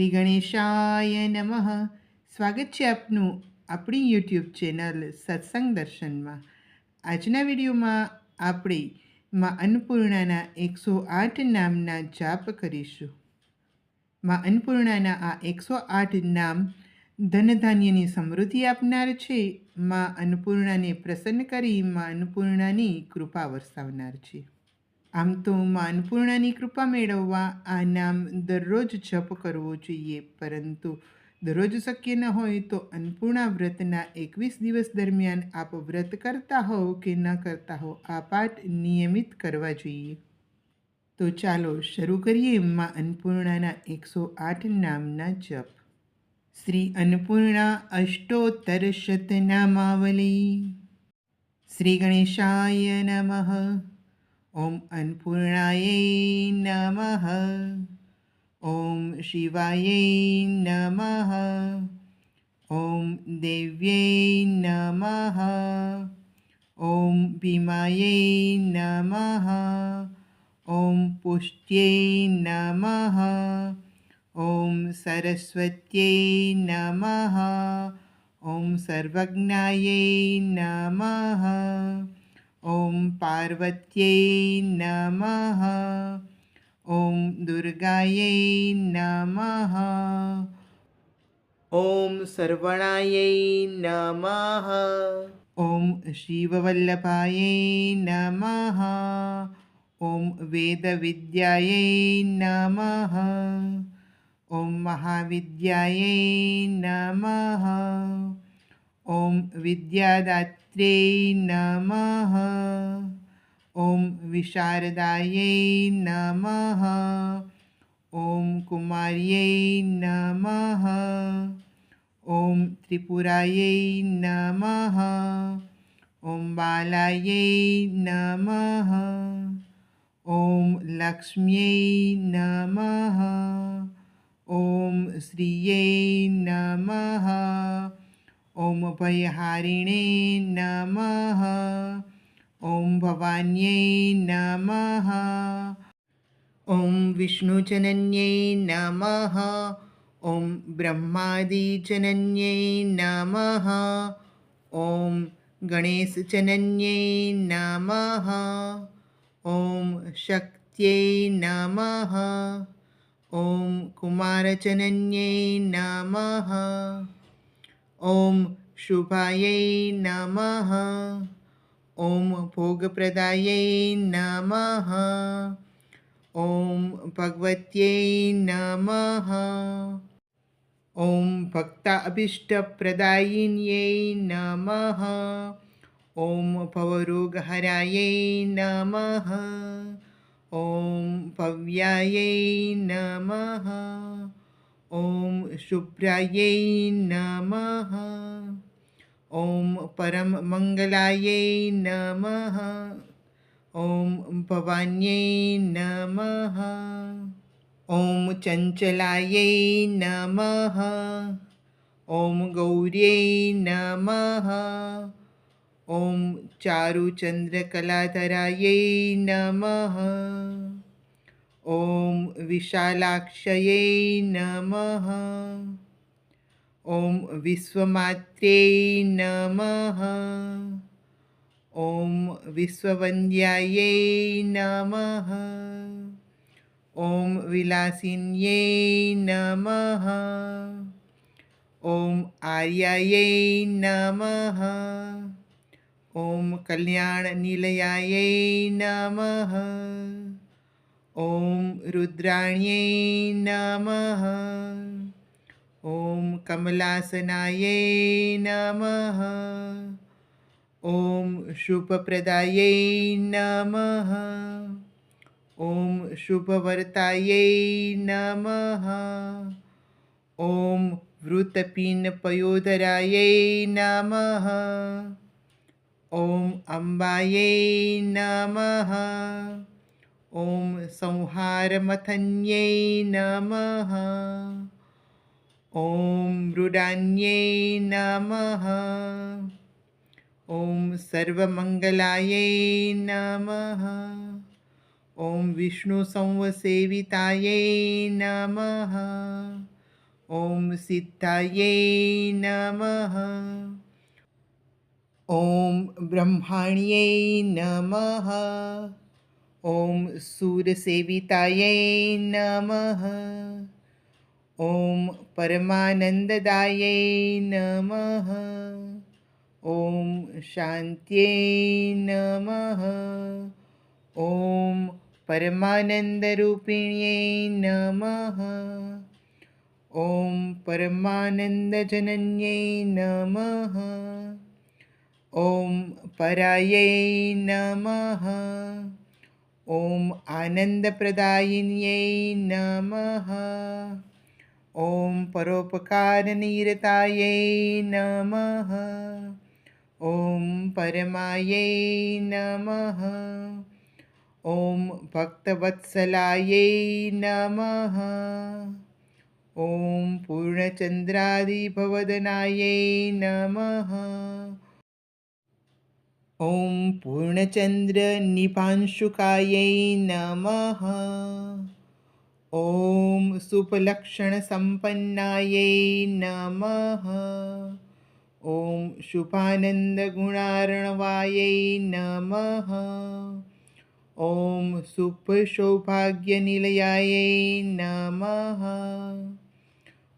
શ્રી ગણેશાય નમઃ. સ્વાગત છે આપનું આપણી યુટ્યુબ ચેનલ સત્સંગ દર્શનમાં. આજના વિડીયોમાં આપણે માં અન્નપૂર્ણાના એકસો આઠ નામના જાપ કરીશું. માં અન્નપૂર્ણાના આ એકસો આઠ નામ ધનધાન્યની સમૃદ્ધિ આપનાર છે. માં અન્નપૂર્ણાને પ્રસન્ન કરી માં અન્નપૂર્ણાની કૃપા વરસાવનાર છે. આમ તો માં અન્નપૂર્ણાની કૃપા મેળવવા આ નામ દરરોજ જપ કરવો જોઈએ. પરંતુ દરરોજ શક્ય ન હોય તો અન્નપૂર્ણા વ્રતના એકવીસ દિવસ દરમિયાન આપ વ્રત કરતા હો કે ન કરતા હો આ પાઠ નિયમિત કરવા જોઈએ. તો ચાલો શરૂ કરીએ માં અન્નપૂર્ણાના એકસો આઠ નામના જપ. શ્રી અન્નપૂર્ણા અષ્ટોત્તર શતનામાવલી શ્રી ગણેશાય નમઃ. ॐ अन्नपूर्णायै नमः। ॐ शिवायै नमः। ॐ देव्यै नमः। ॐ भीमायै नमः। ॐ पुष्ट्यै नमः। ॐ सरस्वत्यै नमः। ॐ सर्वज्ञायै नमः। ॐ पार्वत्यै नमः। ॐ दुर्गायै नमः। ॐ सर्वणायै नमः। ॐ शिववल्लभायै नमः। ॐ वेदविद्यायै नमः। ॐ महाविद्यायै नमः। ॐ विद्यादात् श्री नमः। ॐ विशारदायै नमः। ॐ कुमार्यै नमः। ॐ त्रिपुरायै नमः। ॐ बालायै नमः। ॐ लक्ष्म्यै नमः। ॐ श्रियै नमः। ॐ भयहारिणे नमः। ॐ भवान्यै नमः। ॐ विष्णुजनन्यै नमः। ॐ ब्रह्मादिजनन्यै नमः। ॐ गणेशजनन्यै नमः। ॐ शक्त्यै नमः। ॐ कुमारजनन्यै नमः। ॐ शुभायै नमः। ॐ भोगप्रदायै नमः। ॐ भगवत्यै नमः। ॐ भक्ताभीष्टप्रदायिन्यै नमः। ॐ भवरोगहरायै नमः। ॐ भव्यायै नमः। ॐ शुभ्रायै नमः। ॐ परममङ्गलायै नमः। ॐ भवान्यै नमः। ॐ चञ्चलायै नमः। ॐ गौर्यै नमः। ॐ चारुचन्द्रकलाधरायै नमः। ॐ विशालाक्षयै नमः। ॐ विश्वमात्रे नमः। ॐ विश्ववन्द्यायै नमः। ॐ विलासिन्यै नमः। ॐ आर्यायै नमः। ॐ कल्याणनिलयायै नमः। ॐ रुद्राण्यै नमः। ॐ कमलासनायै नमः। ॐ शुभप्रदायै नमः। ॐ शुभवर्तायै नमः। ॐ वृतपिनपयोधरायै नमः। ॐ अम्बायै नमः। ॐ संहारमथन्यै नमः। ॐ मृडान्यै नमः। ॐ सर्वमङ्गलायै नमः। ॐ विष्णुसंवसेवितायै नमः। ॐ सिद्धायै नमः। ॐ ब्रह्माण्यै नमः। ॐ सूरसेवितायै नमः। ॐ परमानन्ददायै नमः। ॐ शान्त्यै नमः। ॐ परमानन्दरूपिण्यै नमः। ॐ परमानन्दजनन्यै नमः। ॐ परायै नमः। ॐ आनन्दप्रदायिन्यै नमः। ॐ परोपकारनिरतायै नमः। ॐ परमायै नमः। ॐ भक्तवत्सलायै नमः। ॐ पूर्णचन्द्रादिभवदनायै नमः। ॐ पूर्णचन्द्रनिपांशुकायै नमः। ॐ सुपलक्षणसम्पन्नायै नमः। ॐ शुभानन्दगुणार्णवायै नमः। ॐ सुखसौभाग्यनिलयायै नमः।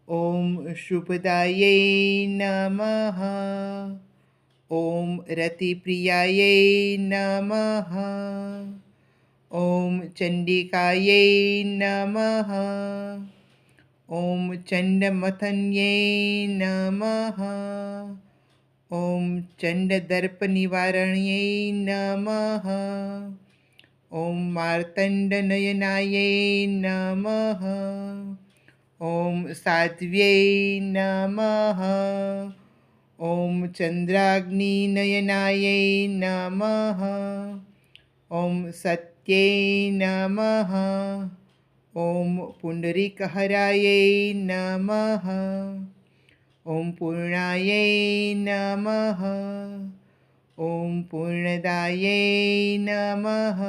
ॐ शुभदायै नमः ॐ रतिप्रियायै नमः। ॐ चण्डिकायै नमः। ॐ चण्डमथन्यै नमः। ॐ चण्डदर्पनिवारण्यै नमः। ॐ मार्तण्डनयनायै नमः। ॐ साध्व्यै नमः। ॐ चन्द्राग्निनयनायै नमः। ॐ सत्यै नमः। ॐ पुण्डरीकहरायै नमः। ॐ पूर्णायै नमः। ॐ पूर्णदायै नमः।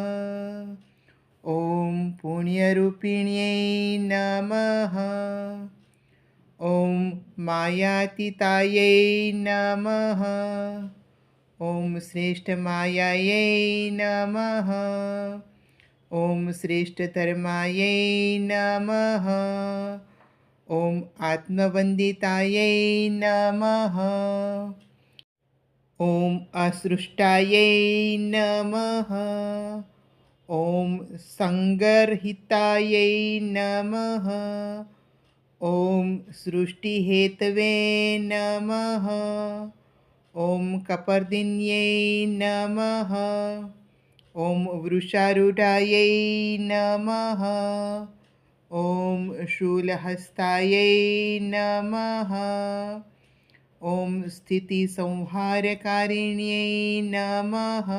ॐ पुण्यरूपिण्यै नमः। ॐ मायातीतायै नमः। ॐ श्रेष्ठमायायै नमः। ॐ श्रेष्ठधर्मायै नमः। ॐ आत्मवन्दितायै नमः। ॐ असृष्टायै नमः। ॐ सङ्गर्हितायै नमः। ॐ सृष्टिहेतवे नमः। ॐ कपर्दिन्यै नमः। ॐ वृषारूढायै नमः। ॐ शूलहस्तायै नमः। ॐ स्थितिसंहारकारिण्यै नमः।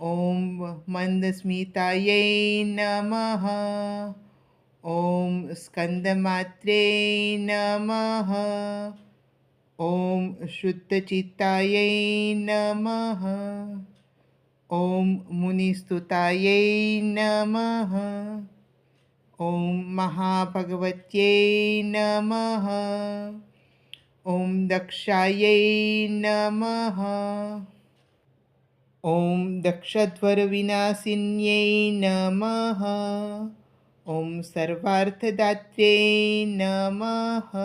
ॐ मन्दस्मितायै नमः। ॐ स्कन्दमात्रे नमः। ॐ शुद्धचित्तायै नमः। ॐ मुनिस्तुतायै नमः। ॐ महाभगवत्यै नमः। ॐ दक्षायै नमः। ॐ दक्षध्वरविनाशिन्यै नमः। ॐ सर्वार्थदात्र्यै नमः।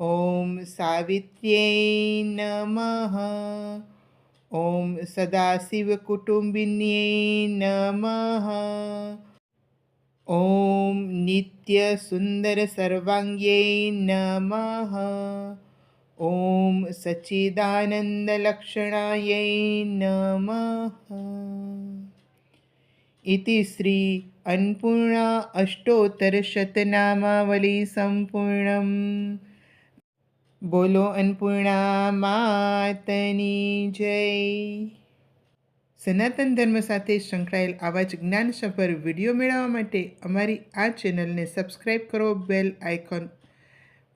ॐ सावित्र्यै नमः। ॐ सदाशिवकुटुम्बिन्यै नमः। ॐ नित्यसुन्दरसर्वाङ्ग्यै नमः। ॐ सच्चिदानन्दलक्षणायै ઇતિ શ્રી અન્નપૂર્ણા અષ્ટોત્તર શતનામાવલી સંપૂર્ણમ બોલો અન્નપૂર્ણા માતની જય સનાતન ધર્મ સાથે સંકળાયેલ આવા જ જ્ઞાનસભર વીડિયો મેળવવા માટે અમારી આ ચેનલને સબસ્ક્રાઈબ કરો, બેલ આઇકોન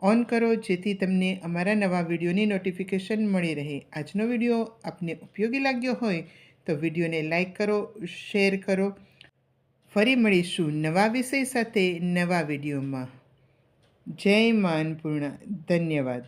ઓન કરો, જેથી તમને અમારા નવા વિડીયોની નોટિફિકેશન મળી રહે. આજનો વીડિયો આપને ઉપયોગી લાગ્યો હોય તો વિડીયોને લાઇક કરો, શેર કરો. ફરી મળીશું નવા વિષય સાથે નવા વિડીયોમાં. જય માનપૂર્ણા. ધન્યવાદ.